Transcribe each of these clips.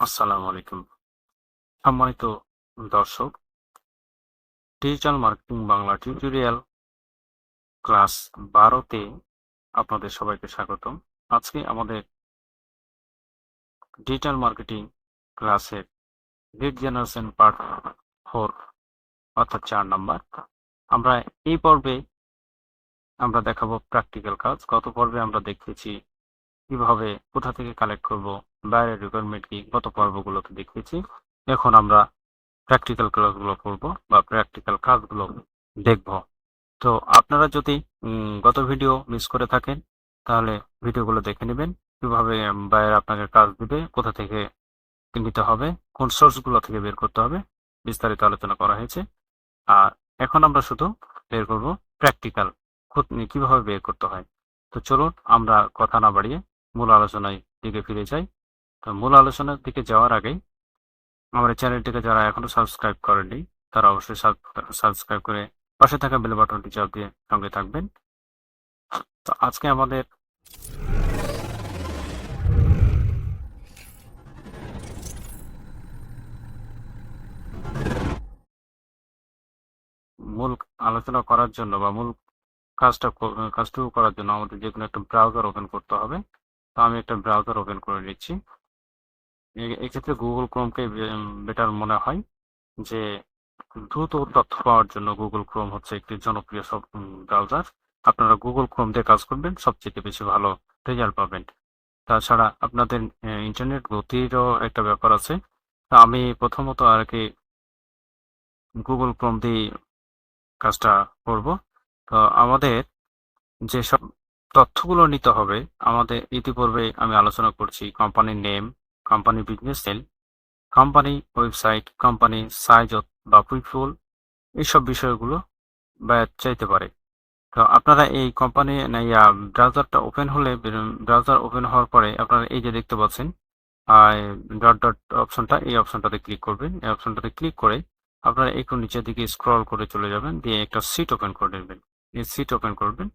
আসসালামু আলাইকুম। সম্মানিত দর্শক digital marketing Bangla tutorial class বারোতে আপনাদের সবাইকে স্বাগতম। আজকে আমাদের ডিজিটাল মার্কেটিং ক্লাসের লিড জেনারেশন পার্ট ফোর অর্থাৎ চার নাম্বার। আমরা এই পর্বে আমরা দেখাবো প্র্যাকটিক্যাল কাজ। গত পর্বে আমরা দেখেছি কীভাবে কোথা থেকে কালেক্ট করব বাইরের রিকোয়ারমেন্ট কি গত পর্বগুলোতে দেখিয়েছি। এখন আমরা প্র্যাকটিক্যাল ক্লাসগুলো করব বা প্র্যাকটিক্যাল কাজগুলো দেখব। তো আপনারা যদি গত ভিডিও মিস করে থাকেন, তাহলে ভিডিওগুলো দেখে নেবেন, কীভাবে বাইরে আপনাকে কাজ দিবে, কোথা থেকে নিতে হবে, কোন সোর্সগুলো থেকে বের করতে হবে, বিস্তারিত আলোচনা করা হয়েছে। আর এখন আমরা শুধু বের করব প্র্যাকটিক্যাল কীভাবে বের করতে হয়। তো চলুন আমরা কথা না বাড়িয়ে মূল আলোচনায় দিকে ফিরে যাই। তো মূল আলোচনার দিকে যাওয়ার আগেই আমার চ্যানেলটিকে যারা এখনও সাবস্ক্রাইব করেননি, তারা অবশ্যই সাবস্ক্রাইব করে পাশে থাকা বেল বাটনটি চাপ দিয়ে সঙ্গে থাকবেন। তো আজকে আমাদের মূল আলোচনা করার জন্য বা মূল কাজটা কাজটুকু করার জন্য আমাদের যে কোনো একটা ব্রাউজার ওপেন করতে হবে। তো আমি একটা ব্রাউজার ওপেন করে নিচ্ছি। এক্ষেত্রে গুগল ক্রোমকে বেটার মনে হয় যে, দ্রুত তথ্য পাওয়ার জন্য গুগল ক্রোম হচ্ছে একটি জনপ্রিয় সব ব্রাউজার আপনারা গুগল ক্রোম দিয়ে কাজ করবেন, সবচেয়ে বেশি ভালো রেজাল্ট পাবেন। তাছাড়া আপনাদের ইন্টারনেট গতিরও একটা ব্যাপার আছে। তা আমি প্রথমত আর কি গুগল ক্রোম দিয়ে কাজটা করব। তো আমাদের যেসব তথ্যগুলো নিতে হবে, আমাদের ইতিপূর্বে আমি আলোচনা করছি কোম্পানির name company business cell company website company size বা পিপুল এইসব বিষয়গুলো ব্যয় চাইতে পারে। তো আপনারা এই কোম্পানি ব্রাউজারটা ওপেন হলে ব্রাউজার ওপেন হওয়ার পরে আপনারা এই যে দেখতে পাচ্ছেন ডট ডট অপশনটা এই অপশনটাতে ক্লিক করবেন। এই অপশনটাতে ক্লিক করে আপনারা একটু নিচের দিকে স্ক্রল করে চলে যাবেন, দিয়ে একটা সিট ওপেন করে নেবেন। এই সিট ওপেন করবেন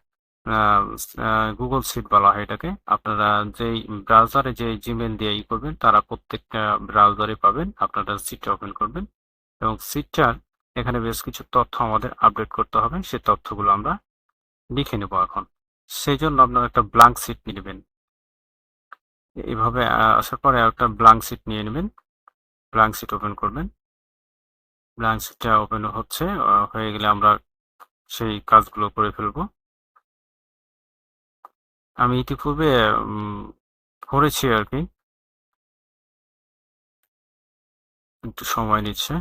গুগল সিট বলা হয় এটাকে। আপনারা যেই ব্রাউজারে যে জিমেল দিয়ে ই করবেন, তারা প্রত্যেকটা ব্রাউজারে পাবেন। আপনারা সিটটা ওপেন করবেন এবং সিটটার এখানে বেশ কিছু তথ্য আমাদের আপডেট করতে হবে। সেই তথ্যগুলো আমরা লিখে নেব এখন। সেই জন্য আপনারা একটা ব্ল্যাঙ্ক সিট নিয়ে নেবেন। এইভাবে আসার পরে একটা ব্ল্যাঙ্ক সিট নিয়ে নেবেন। ব্ল্যাঙ্ক সিট ওপেন করবেন। ব্ল্যাঙ্ক সিটটা ওপেন হচ্ছে হয়ে গেলে আমরা সেই কাজগুলো করে ফেলব। আমি ইতিপূর্বে করেছি আর কি একটু সময় নিচ্ছে।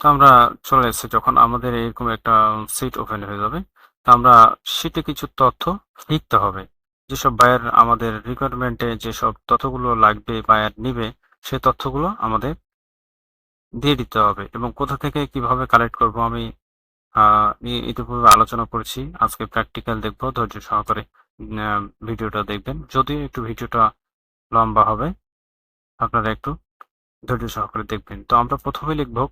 তো আমরা চলে এসেছি যখন আমাদের এরকম একটা সিট ওপেন হয়ে যাবে। তো আমরা শীটে কিছু তথ্য লিখতে হবে। যেসব বায়ার আমাদের রিকোয়ারমেন্টে যেসব তথ্যগুলো লাগবে বায়ার নিবে, সে তথ্যগুলো আমাদের দিয়ে দিতে হবে এবং কোথা থেকে কীভাবে কালেক্ট করব আমি ই- ইতিপূর্বে আলোচনা করেছি। আজকে প্র্যাকটিক্যাল দেখব, ধৈর্য সহকারে ভিডিওটা দেখবেন। যদিও একটু ভিডিওটা লম্বা হবে, আপনারা একটু ধৈর্য সহকারে দেখবেন। তো আমরা প্রথমে লিখব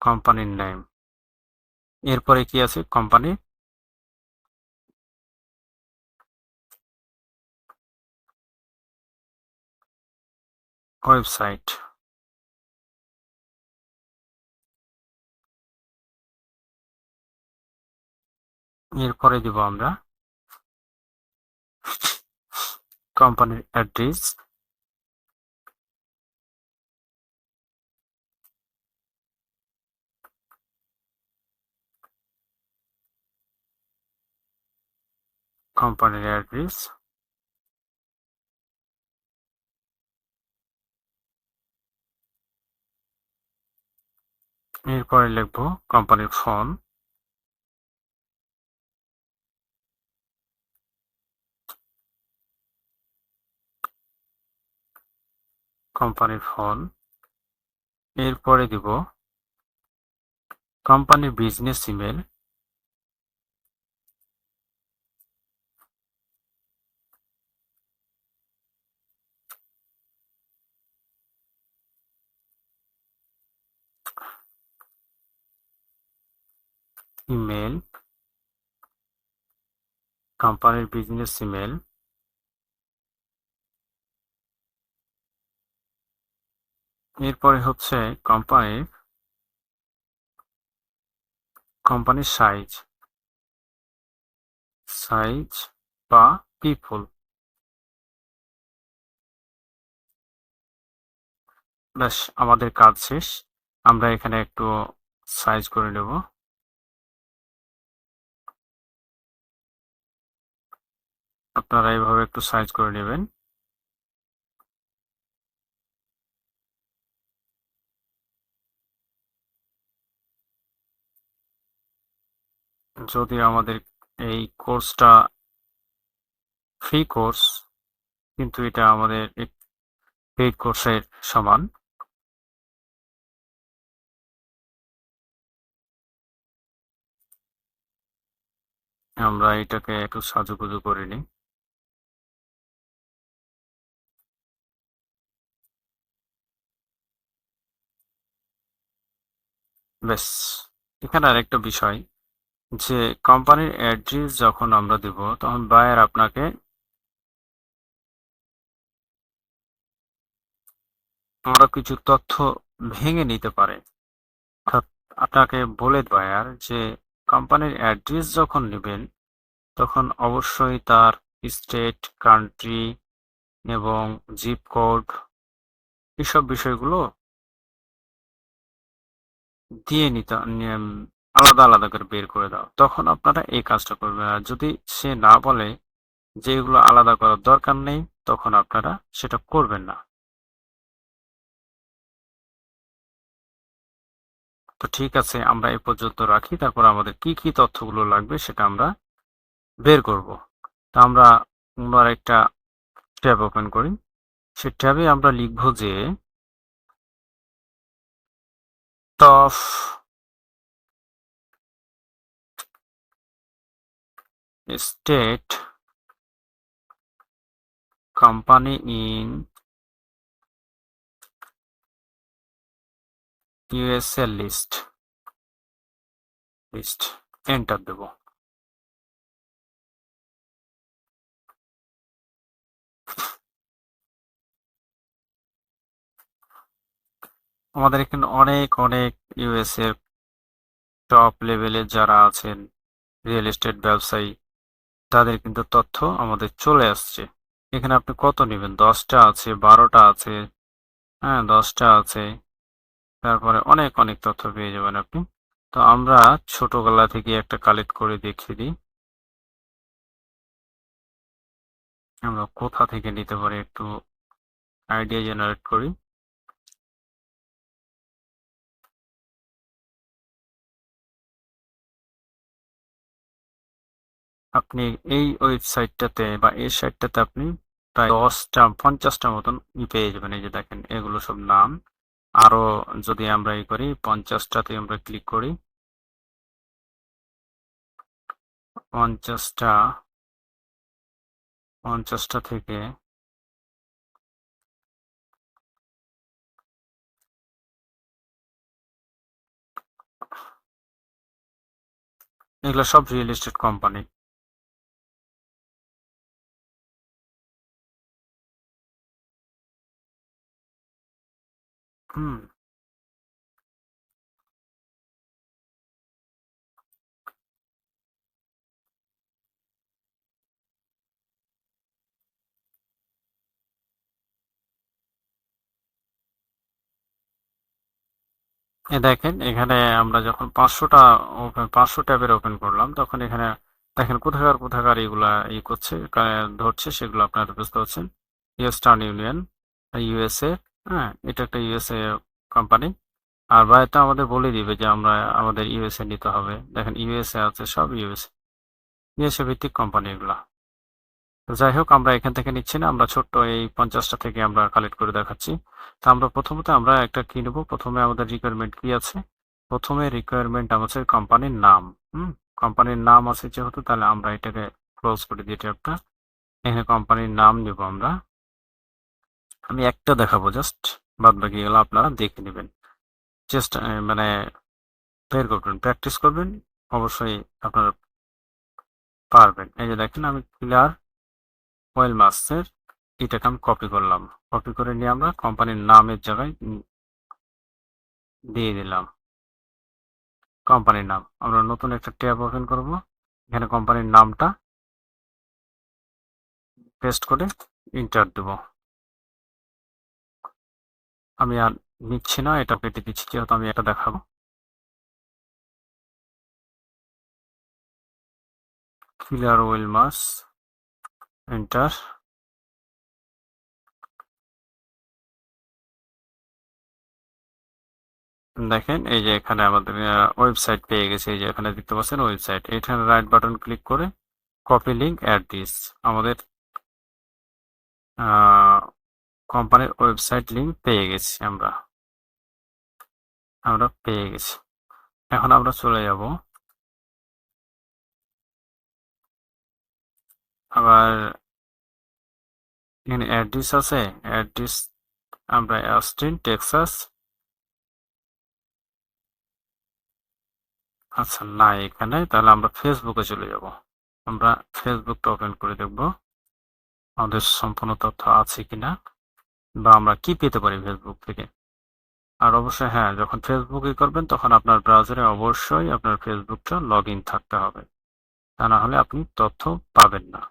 কোম্পানির নেম এরপরে কি আছে? কোম্পানির ওয়েবসাইট এরপরে দিব আমরা। কোম্পানির অ্যাড্রেস কোম্পানির অ্যাড্রেস এরপরে লিখব কোম্পানির ফোন কোম্পানির ফোন এরপরে দিব কোম্পানির বিজনেস ইমেল ইমেল কোম্পানির বিজনেস ইমেল এরপরে হচ্ছে কোম্পানির কোম্পানির সাইজ সাইজ বা পিপল ব্যাস, আমাদের কাজ শেষ। আমরা এখানে একটু সাইজ করে নেব। আপনারা এইভাবে একটু সাইজ করে নেবেন। যদি আমাদের এই কোর্সটা ফ্রি কোর্স কিন্তু এটা আমাদের পেইড কোর্সের সমান। আমরা এটাকে একটু সাজুগুজু করে নিই। বেশ এখানে আরেকটা বিষয়। যে কোম্পানির অ্যাড্রেস যখন আমরা দিব, তখন বায়ার আপনাকে আরও কিছু তথ্য ভেঙে নিতে পারে। অর্থাৎ আপনাকে বলে বায়ার যে কোম্পানির অ্যাড্রেস যখন নেবেন, তখন অবশ্যই তার স্টেট কান্ট্রি এবং জিপ কোড এসব বিষয়গুলো দিয়ে নিতে আলাদা আলাদা করে বের করে দাও। তখন আপনারা এই কাজটা করবেন। আর যদি সে না বলে যে এগুলো আলাদা করার দরকার নেই, তখন আপনারা সেটা করবেন না। তো ঠিক আছে, আমরা এ পর্যন্ত রাখি। তারপর আমাদের কি কি তথ্যগুলো লাগবে সেটা আমরা বের করব। তা আমরা অন্য একটা ট্যাব ওপেন করি। সে ট্যাবে আমরা লিখব যে top state company in USA list list enter দেব। আমাদের এখানে অনেক অনেক ইউএস এর টপ লেভেলে যারা আছেন রিয়েল এস্টেট ব্যবসায়ী তাদের কিন্তু তথ্য আমাদের চলে আসছে। এখানে আপনি কত নেবেন? দশটা আছে, বারোটা আছে হ্যাঁ দশটা আছে। তারপরে অনেক অনেক তথ্য পেয়ে যাবেন আপনি। তো আমরা ছোটবেলা থেকে একটা কালেক্ট করে দেখিয়ে দিই। আমরা কোথা থেকে নিতে পারি একটু আইডিয়া জেনারেট করি। আপনি এই ওয়েবসাইটটাতে বা এই সাইটটাতে আপনি প্রায় দশটা, পঞ্চাশটা মতন পেয়ে যাবেন। এই যে দেখেন, এগুলো সব নাম। আরও যদি আমরা এই করি, পঞ্চাশটাতে আমরা ক্লিক করি। পঞ্চাশটা পঞ্চাশটা থেকে এগুলো সব রিয়েল এস্টেট কোম্পানি। হুম। দেখেন, এখানে আমরা যখন পাঁচশোটা ওপেন পাঁচশো ট্যাবের ওপেন করলাম, তখন এখানে দেখেন কোথাকার কোথাকার এগুলা ই করছে ধরছে, সেগুলো আপনারা বুঝতে পারছেন। ইয়েস্টার্ন ইউনিয়ন ইউএসএ হ্যাঁ এটা একটা ইউএসএ কোম্পানি আর বাইরে আমাদের বলে দিবে যে আমরা আমাদের ইউএসএ নিতে হবে। দেখেন ইউএসএ আছে, সব ইউএসএ ইউএসএ ভিত্তিক কোম্পানি এগুলা। যাই হোক, আমরা এখান থেকে নিচ্ছি না। আমরা ছোট্ট এই পঞ্চাশটা থেকে আমরা কালেক্ট করে দেখাচ্ছি। তো আমরা প্রথমত আমরা একটা কি প্রথমে আমাদের রিকোয়ারমেন্ট কি আছে? প্রথমে রিকোয়ারমেন্ট আমাদের কোম্পানির নাম। হুম কোম্পানির নাম আছে যেহেতু, তাহলে আমরা এটাকে ক্লোজ করে দিই ট্যাবটা এখানে কোম্পানির নাম নেব আমরা। আমি একটা দেখাবো, জাস্ট বাদ বাকি গেলে আপনারা দেখে নেবেন। চেষ্টা মানে বের করবেন, প্র্যাকটিস করবেন, অবশ্যই আপনার পারবেন। এই যে দেখেন, আমি ক্লিয়ার ওয়েল মাসের এটাকে আমি কপি করলাম। কপি করে নিয়ে আমরা কোম্পানির নামের জায়গায় দিয়ে দিলাম। কোম্পানির নাম। আমরা নতুন একটা ট্যাব ওপেন করব। এখানে কোম্পানির নামটা পেস্ট করে ইন্টার দেব। আমি আর নিচ্ছি না, এটা কেটে দিচ্ছি, যেহেতু আমি এটা দেখাবো। ক্লিয়ার ওয়েল মাস এন্টার দেখেন, এই যে এখানে আমাদের ওয়েবসাইট পেয়ে গেছে, এই যে এখানে দেখতে পাচ্ছেন ওয়েবসাইট এখানে রাইট বাটন ক্লিক করে কপি লিঙ্ক অ্যাড দিস আমাদের কোম্পানির ওয়েবসাইট লিঙ্ক পেয়ে গেছি আমরা। আমরা পেয়ে গেছি। এখন আমরা চলে যাব। আবার এখানে অ্যাড্রেস আছে। অ্যাড্রেস আমরা অস্টিন টেক্সাস আচ্ছা না এখানে। তাহলে আমরা ফেসবুকে চলে যাব। আমরা ফেসবুকটা ওপেন করে দেখব। আমাদের সম্পূর্ণ তথ্য আছে কিনা। বা আমরা কি পেতে পারি ফেসবুক থেকে? আর অবশ্যই হ্যাঁ যখন ফেসবুকে করবেন তখন আপনার ব্রাউজারে অবশ্যই আপনার ফেসবুকটা লগ ইন থাকতে হবে। তা না হলে আপনি তথ্য পাবেন না।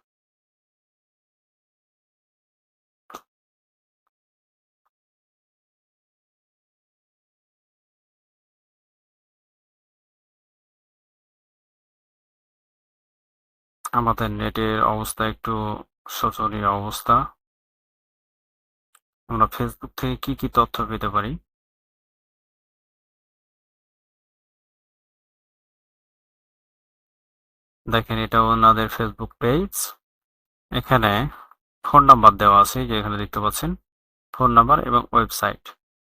আমাদের নেটের অবস্থা একটু শোচনীয় অবস্থা। আমরা ফেসবুক থেকে কি কি তথ্য পেতে পারি? দেখেন এটা ওনাদের ফেসবুক পেজ এখানে ফোন নাম্বার দেওয়া আছে, যে এখানে দেখতে পাচ্ছেন ফোন নাম্বার এবং ওয়েবসাইট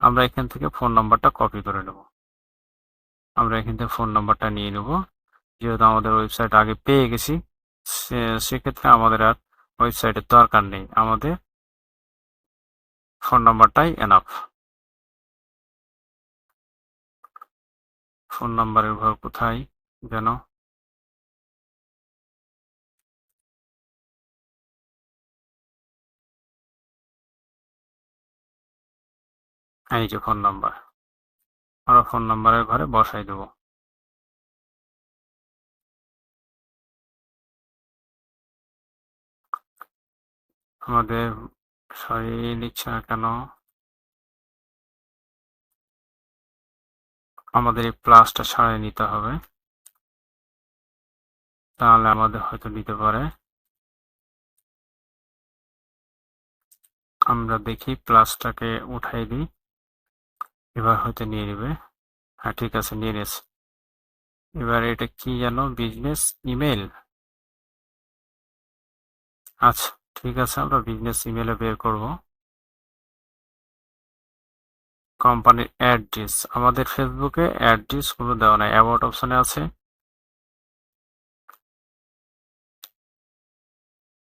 আমরা এখান থেকে ফোন নাম্বারটা কপি করে নেব। আমরা এখান থেকে ফোন নাম্বারটা নিয়ে নেব। যেহেতু আমাদের ওয়েবসাইট আগে পেয়ে গেছি সেক্ষেত্রে আমাদের আর ওয়েবসাইটের দরকার নেই। আমাদের ফোন নাম্বারটাই এনাফ ফোন নাম্বারের ঘর কোথায় যেন? এই যে ফোন নাম্বার। আমরা ফোন নাম্বারের ঘরে বসাই দেব। আমাদের সরি নিচ্ছে না কেন? আমাদের এই প্লাসটা সারিয়ে নিতে হবে। তাহলে আমাদের হয়তো নিতে পারে। আমরা দেখি প্লাসটাকে উঠাই দিই। এবার হয়তো নিয়ে নেবে। হ্যাঁ ঠিক আছে, নিয়ে নিয়েছে। এবার এটা কি যেন? বিজনেস ইমেল আচ্ছা। ঠিক আছে, আমরা বিজনেস ইমেলে বের করব। কোম্পানির অ্যাড্রেস আমাদের ফেসবুকে অ্যাড্রেস কোনো দেওয়া নাই অ্যাবাউট অপশনে আছে।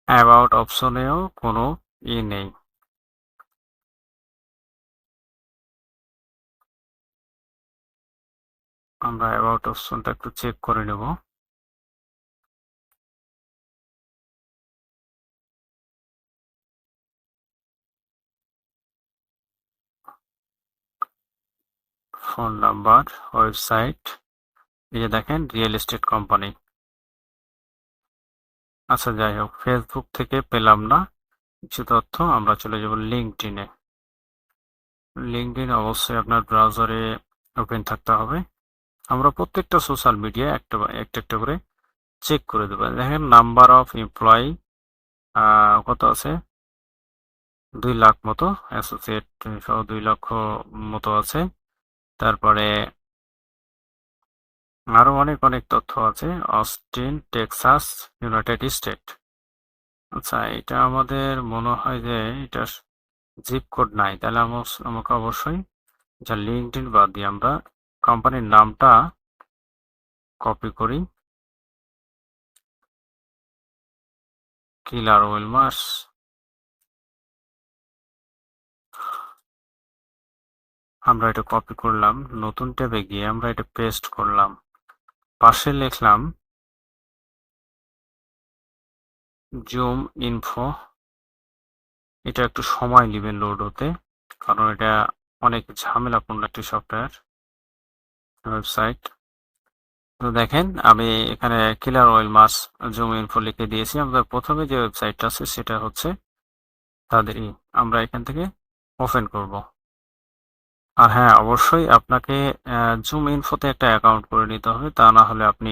অ্যাবাউট অপশনেও কোনো ই নেই। আমরা অ্যাবাউট অপশনটা একটু চেক করে নেব। ফোন নাম্বার, ওয়েবসাইট, এই যে দেখেন, রিয়েল এস্টেট কোম্পানি। আচ্ছা যাই হোক, ফেসবুক থেকে পেলাম না কিছু তথ্য, আমরা চলে যাব লিঙ্কডিনে লিঙ্কডিন অবশ্যই আপনার ব্রাউজারে ওপেন থাকতে হবে। আমরা প্রত্যেকটা সোশ্যাল মিডিয়া একটা একটা একটা করে চেক করে দেবো। দেখেন, নাম্বার অফ এমপ্লয়ি কত আছে? দুই লাখ মতো, অ্যাসোসিয়েট সহ দুই লক্ষ মতো আছে। তারপরে আরও অনেক অনেক তথ্য আছে। Austin, Texas, United State. আচ্ছা এটা আমাদের মনে হয় যে এটা জিপ কোড নাই। তাহলে আমাকে অবশ্যই যা লিঙ্কড বাদ দিয়ে আমরা কোম্পানির নামটা কপি করি। Killer Wellmars. আমরা এটা কপি করলাম, নতুন ট্যাবে গিয়ে আমরা এটা পেস্ট করলাম। পাশে লিখলাম জুম ইনফো এটা একটু সময় নেবে লোড হতে, কারণ এটা অনেক ঝামেলাপূর্ণ একটি সফটওয়্যার ওয়েবসাইট তো দেখেন, আমি এখানে Killer Oil Mass Zoom Info লিখে দিয়েছি। আমাদের প্রথমে যে ওয়েবসাইটটা আছে, সেটা হচ্ছে তাদেরই। আমরা এখান থেকে ওপেন করব। আর হ্যাঁ অবশ্যই আপনাকে জুম ইনফোতে একটা অ্যাকাউন্ট করে নিতে হবে। তা না হলে আপনি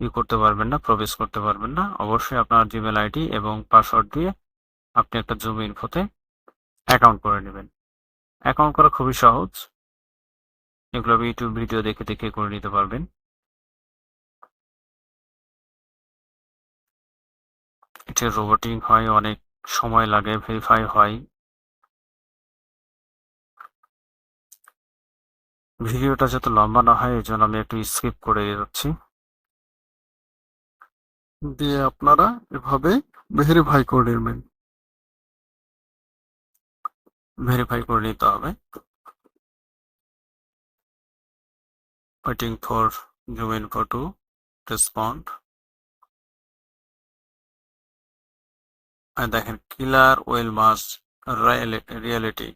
ই করতে পারবেন না, প্রবেশ করতে পারবেন না। অবশ্যই আপনার জিমেল আইডি এবং পাসওয়ার্ড দিয়ে আপনি একটা জুম ইনফোতে অ্যাকাউন্ট করে নেবেন। অ্যাকাউন্ট করা খুবই সহজ। এগুলো আপনি ইউটিউব ভিডিও দেখে দেখে করে নিতে পারবেন। এটা রোবটিং হয়, অনেক সময় লাগে ভেরিফাই হয়। ভিডিওটা যাতে লম্বা না হয় এই জন্য আমি একটু স্কিপ করে যাচ্ছি। দিয়ে আপনারা এভাবে ভেরিফাই করে নেবেন। ভেরিফাই করে নিতে হবে। Waiting for Zoom Info to respond আর দেখেন কিলার ওয়েল মাস রিয়ালিটি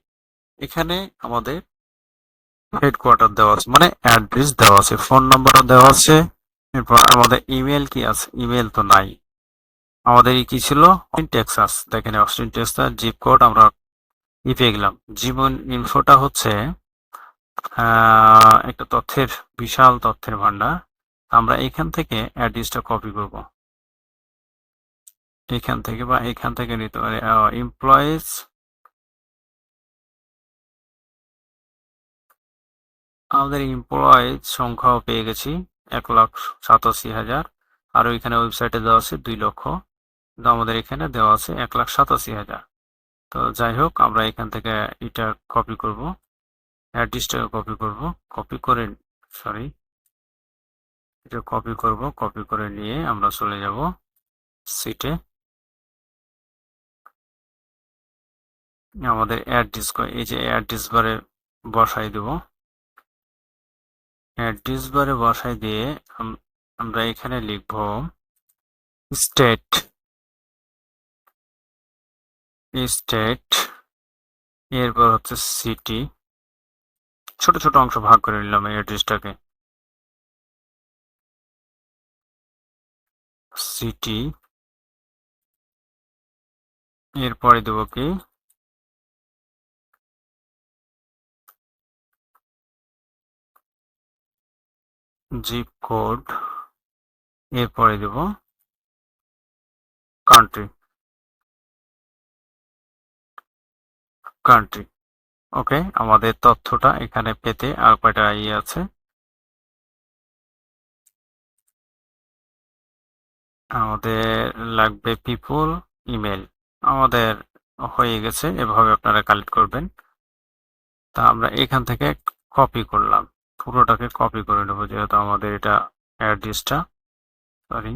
এখানে আমাদের হেডকোয়ার্টার দেওয়া আছে মানে অ্যাড্রেস দেওয়া আছে ফোন নাম্বারও দেওয়া আছে, এরপর আমাদের ইমেল কি আছে? ইমেল তো নাই। আমাদের কি ছিল? টেক্সাস। দেখেন অস্টিন টেক্সাস জিপ কোড আমরা ই পেয়ে গেলাম। জীবন ইনফোটা হচ্ছে একটা তথ্যের, বিশাল তথ্যের ভান্ডার আমরা এখান থেকে অ্যাড্রেসটা কপি করব। এখান থেকে বা এখান থেকে নিতে পারি এমপ্লয়িজ আমাদের এমপ্লয়িজ সংখ্যাও পেয়ে গেছি এক লাখ সাতাশি হাজার। আর ওইখানে ওয়েবসাইটে দেওয়া আছে দুই লক্ষ। কিন্তু আমাদের এখানে দেওয়া আছে এক লাখ সাতাশি হাজার। তো যাই হোক, আমরা এখান থেকে এটা কপি করব। অ্যাড্রেসটাকে কপি করব। কপি করে সরি এটা কপি করব। কপি করে নিয়ে আমরা চলে যাব সিটে আমাদের অ্যাড্রেস এই যে অ্যাড্রেস বারে বসাই দেব। অ্যাড্রেস বারে বসাই দিয়ে আমরা এখানে লিখব স্টেট স্টেট, এরপর হচ্ছে সিটি। ছোট ছোট অংশ ভাগ করে নিলাম এই অ্যাড্রেসটাকে। সিটি, এরপরে দেবো কি? জিপ কোড এরপরে দেব কান্ট্রি কান্ট্রি ওকে আমাদের তথ্যটা এখানে পেতে আর কয়টা ইয়ে আছে? আমাদের লাগবে পিপুল ইমেল আমাদের হয়ে গেছে, এভাবে আপনারা কালেক্ট করবেন। তা আমরা এখান থেকে কপি করলাম। পুরোটাকে কপি করে নেব, যেহেতু আমাদের এটা অ্যাড্রেসটা সরি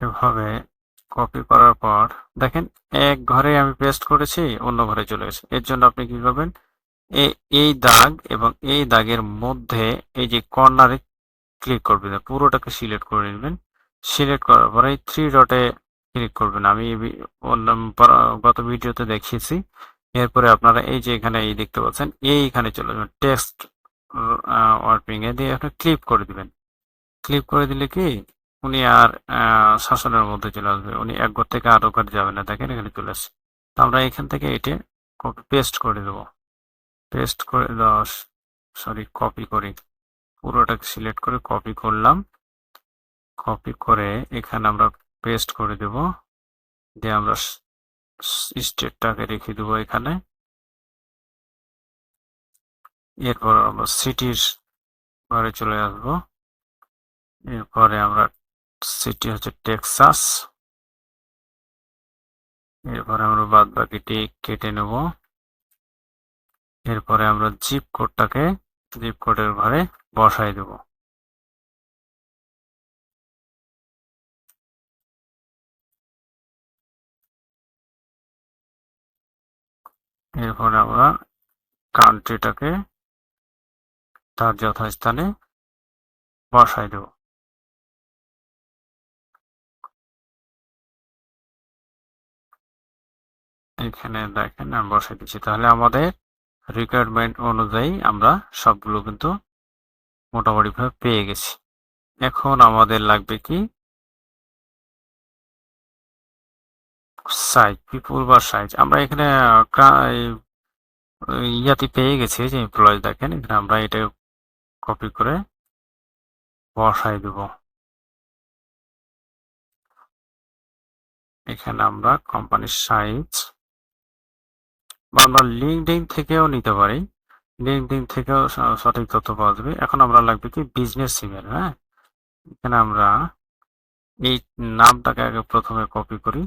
এভাবে কপি করার পর, দেখেন এক ঘরে আমি পেস্ট করেছি, অন্য ঘরে চলে গেছে। এর জন্য আপনি কি করবেন? এই দাগ এবং এই দাগের মধ্যে এই যে কর্নারে ক্লিক করবেন, পুরোটাকে সিলেক্ট করে নেবেন। সিলেক্ট করার পরে এই থ্রি ডটে ক্লিক করবেন। আমি অন্য গত ভিডিওতে দেখিয়েছি এরপরে আপনারা এই যে এখানে এই দেখতে পাচ্ছেন, এইখানে চলে যাবেন। টেক্সট ওয়ার্পিং এ দিয়ে আপনি ক্লিপ করে দিবেন। ক্লিপ করে দিলে কি, উনি আর শাসনের মধ্যে চলে আসবে। উনি এক ঘর থেকে আরও ঘর যাবে না। দেখেন এখানে চলে আসছে। তো আমরা এখান থেকে এটা কপি পেস্ট করে দেবো। পেস্ট করে দশ সরি কপি করি। পুরোটাকে সিলেক্ট করে কপি করলাম। কপি করে এখানে আমরা পেস্ট করে দেব। দিয়ে আমরা স্টেটটাকে রেখে দেবো এখানে। এরপর আমরা সিটির ঘরে চলে আসব। এরপরে আমরা সিটি হচ্ছে টেক্সাস এরপরে আমরা বাদ বাকিটি কেটে নেব। এরপরে আমরা জিপ কোডটাকে জিপ কোডের ঘরে বসাই দেব। এরপর আমরা কান্ট্রিটাকে তার যথাস্থানে বসাই দেব। এখানে দেখেন, আমি বসাই দিচ্ছি। তাহলে আমাদের রিকোয়ারমেন্ট অনুযায়ী আমরা সবগুলো কিন্তু মোটামুটিভাবে পেয়ে গেছি। এখন আমাদের লাগবে কি? সাইজ পিপুল বা সাইজ আমরা এখানে ইয়াতে পেয়ে গেছি যে এমপ্লয় দেখেন এখানে আমরা এটা কপি করে বসাই দেব। এখানে আমরা কোম্পানির সাইজ বা আমরা লিঙ্কডইন থেকেও নিতে পারি। লিঙ্কডইন থেকেও সঠিক তথ্য পাওয়া যাবে। এখন আমরা লাগবে কি? বিজনেস ইমেল হ্যাঁ? এখানে আমরা এই নামটাকে আগে প্রথমে কপি করি।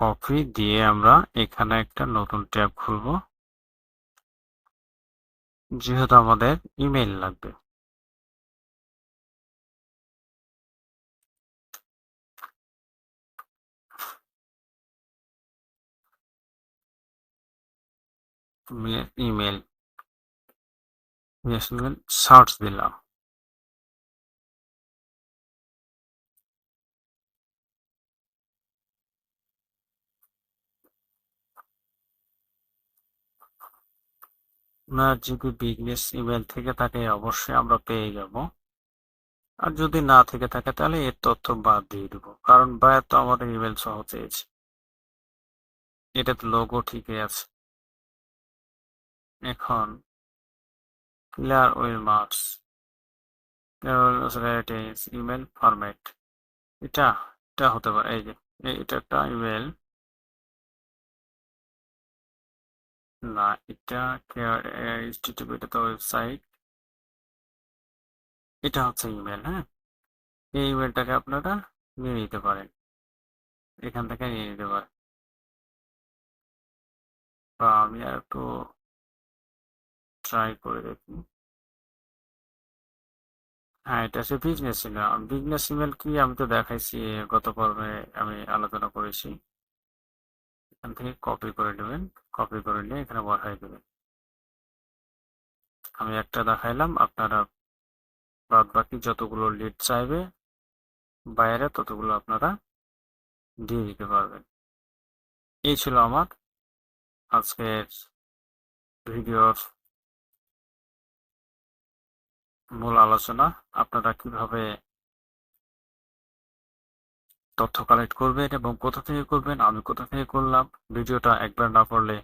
কপি দিয়ে আমরা এখানে একটা নতুন ট্যাব খুলব। যেহেতু আমাদের ইমেল লাগবে। ইমেল সার্চ দিলাম। আপনার যদি বিজনেস ইমেল থেকে থাকে, অবশ্যই আমরা পেয়ে যাব। আর যদি না থেকে থাকে, তাহলে এর তথ্য বাদ দিয়ে দেব। কারণ বায়ার তো আমাদের ইমেল সহ চেয়েছে এটা তো লোগো ঠিকই আছে। এখন Clear Well Marks email format এটা এটা হতে পারে, এই যে এটা একটা ইমেল না, এটা এটা তো ওয়েবসাইট। এটা হচ্ছে ইমেল হ্যাঁ? এই ইমেলটাকে আপনারা নিয়ে নিতে পারেন। এখান থেকে নিয়ে নিতে পারেন। বা আমি আর একটু ট্রাই করে দেখি। হ্যাঁ এটা হচ্ছে বিজনেস ইমেল। বিজনেস ইমেল কি আমি তো দেখাইছি, গত পর্বে আমি আলোচনা করেছি। এখান থেকে কপি করে নেবেন কপি করে নিয়ে এখানে বসাই দেবেন। আমি একটা দেখাইলাম, আপনারা বাদ বাকি যতগুলো লিড চাইবে, বাইরে ততগুলো আপনারা দিয়ে দিতে পারবেন। এই ছিল আমার আজকের ভিডিওর মূল আলোচনা। আপনারা কীভাবে তথ্য কালেক্ট করবেন এবং কোথা থেকে করবেন, আমি কোথা থেকে করলাম, ভিডিওটা একবার না পড়লে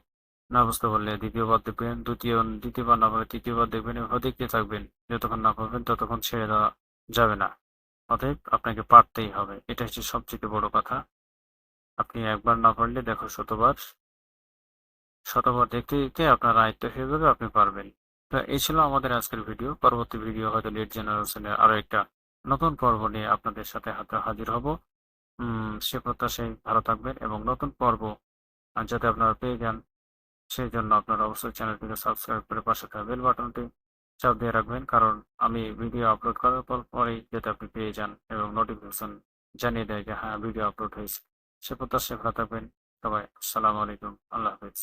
না বুঝতে পারলে দ্বিতীয়বার দেখবেন, দ্বিতীয়, দ্বিতীয়বার না পড়লে তৃতীয়বার দেখবেন, এভাবে দেখতে থাকবেন, যতক্ষণ না পারবেন ততক্ষণ ছেড়ে দেওয়া যাবে না। অতএব আপনাকে পারতেই হবে এটা হচ্ছে সবচেয়ে বড় কথা। আপনি একবার না পারলে দেখো শতবার শতবার দেখতে দেখতে আপনার আয়ত্ত হয়ে যাবে, আপনি পারবেন। তো এই ছিল আমাদের আজকের ভিডিও, পরবর্তী ভিডিও হয়তো লিড জেনারেশনের আরও একটা নতুন পর্ব নিয়ে আপনাদের সাথে হাতে হাজির হব। সে প্রত্যাশায় ভালো থাকবেন এবং নতুন পর্ব যাতে আপনারা পেয়ে যান, সেই জন্য আপনারা অবশ্যই চ্যানেলটিকে সাবস্ক্রাইব করে পাশে থাকা বেল বাটনটি চাপ দিয়ে রাখবেন। কারণ আমি ভিডিও আপলোড করার পর, পরেই যাতে আপনি পেয়ে যান এবং নোটিফিকেশন জানিয়ে দেয় যে হ্যাঁ ভিডিও আপলোড হয়েছে। সে প্রত্যাশায় ভালো থাকবেন। সবাই, আসসালামু আলাইকুম। আল্লাহ হাফিজ।